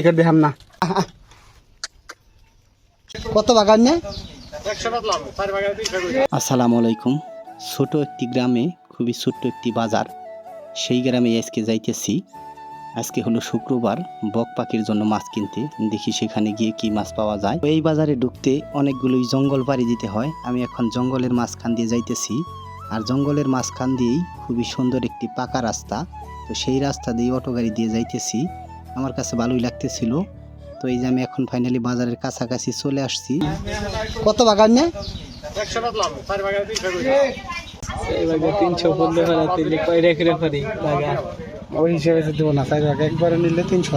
করে দেখাম না। কত বাগান না? আসসালামু আলাইকুম। ছোট একটি গ্রামে খুবই ছোট্ট একটি বাজার। সেই গ্রামে আজকে যাইতেছি। আজকে হলো শুক্রবার বক পাখির জন্য মাছ কিনতে। দেখি সেখানে গিয়ে কি মাছ পাওয়া যায়। এই বাজারে ঢুকতে অনেকগুলোই জঙ্গল পাড়ি দিতে হয়। আমি এখন জঙ্গলের মাঝখান দিয়ে যাইতেছি। আর জঙ্গলের মাঝখান দিয়েই খুবই সুন্দর একটি পাকা রাস্তা। তো সেই রাস্তা দিয়ে অটো গাড়ি দিয়ে যাইতেছি। আমার কাছে ভালোই লাগতেছিল। তো এই যে আমি এখন ফাইনালি বাজারের কাছাকাছি চলে আসছি। কত বাগান না? তিনশো পনেরো হাজার তিনশো কয় রেখে রেখে লাগা ওই হিসেবে তো দেবো না চার একবারে নিলে তিনশো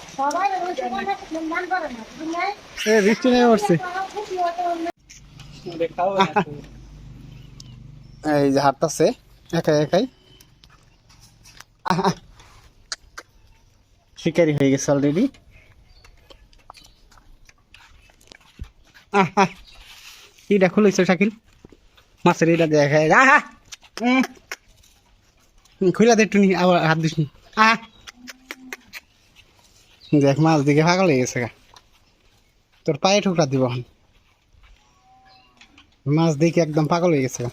এ বৃষ্টি খাব এই যে হাঁটতেছে একাই একাই। আহা। শিকারি হয়ে গেছে অলরেডি এটা খুলেছে শাকিল। মাছের এটা দেখায়। আহা খুলে দে একটু নি, আবার হাত দিস আহা। দেখ, মাছ দিকে পাগল হয়ে গেছে গা। তোর পায়ে ঠুকরা দিব মাছ দেখে একদম পাগল হয়ে গেছে গা।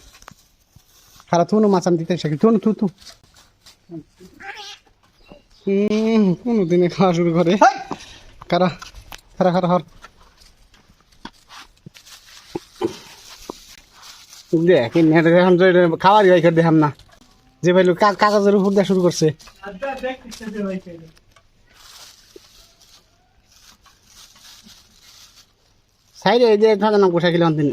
খারা তুনো মাছ আমি দিতে শাকিল তুনো তু তু কোনো দিনে খাওয়া শুরু করে। কারা খারা খারা হর। খাওয়ার দেখাম না। যে ভাই কাগজের উপর দেওয়া শুরু করছে। সাইডে এই যে খাওয়া না পোষা কিলো দিন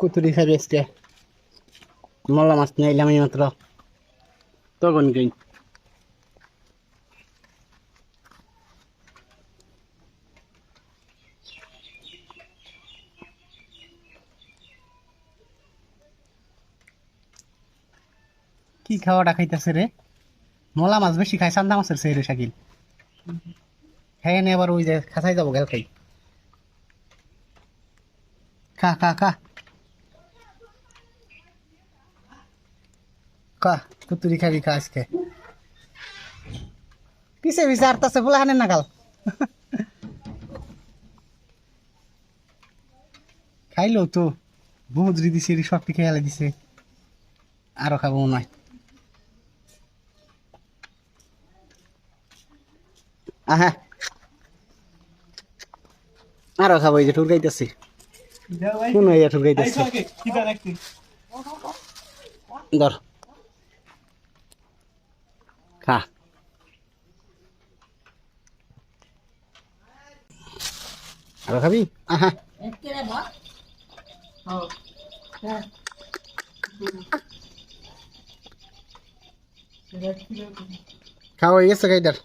কুতুরি খাবি আজকে মল্লা মাছ নিয়ে এলাম মাত্র তখন কি? কি খাওয়াটা খাইতেছে রে? মলা মাছ বেশি খাই চান্দা মাছের সেই রে শাকিল নে আবার ওই যে খাসাই যাব গেল খাই। খা খা খা। খা, কুতুরি খাবি খা আজকে। পিছে পিছে, আরতাছে বলে হানে নাগাল খাইলো তো বহুত দিছে সবটি খেয়ালে দিছে। আরও খাব নয় আহা। আরও খাব এই যে ঠুকাইতেছি কোন এই ঠুকাইতেছি ধর। খা। আরও খাবি? আহা। খাওয়া গেছে গাইডার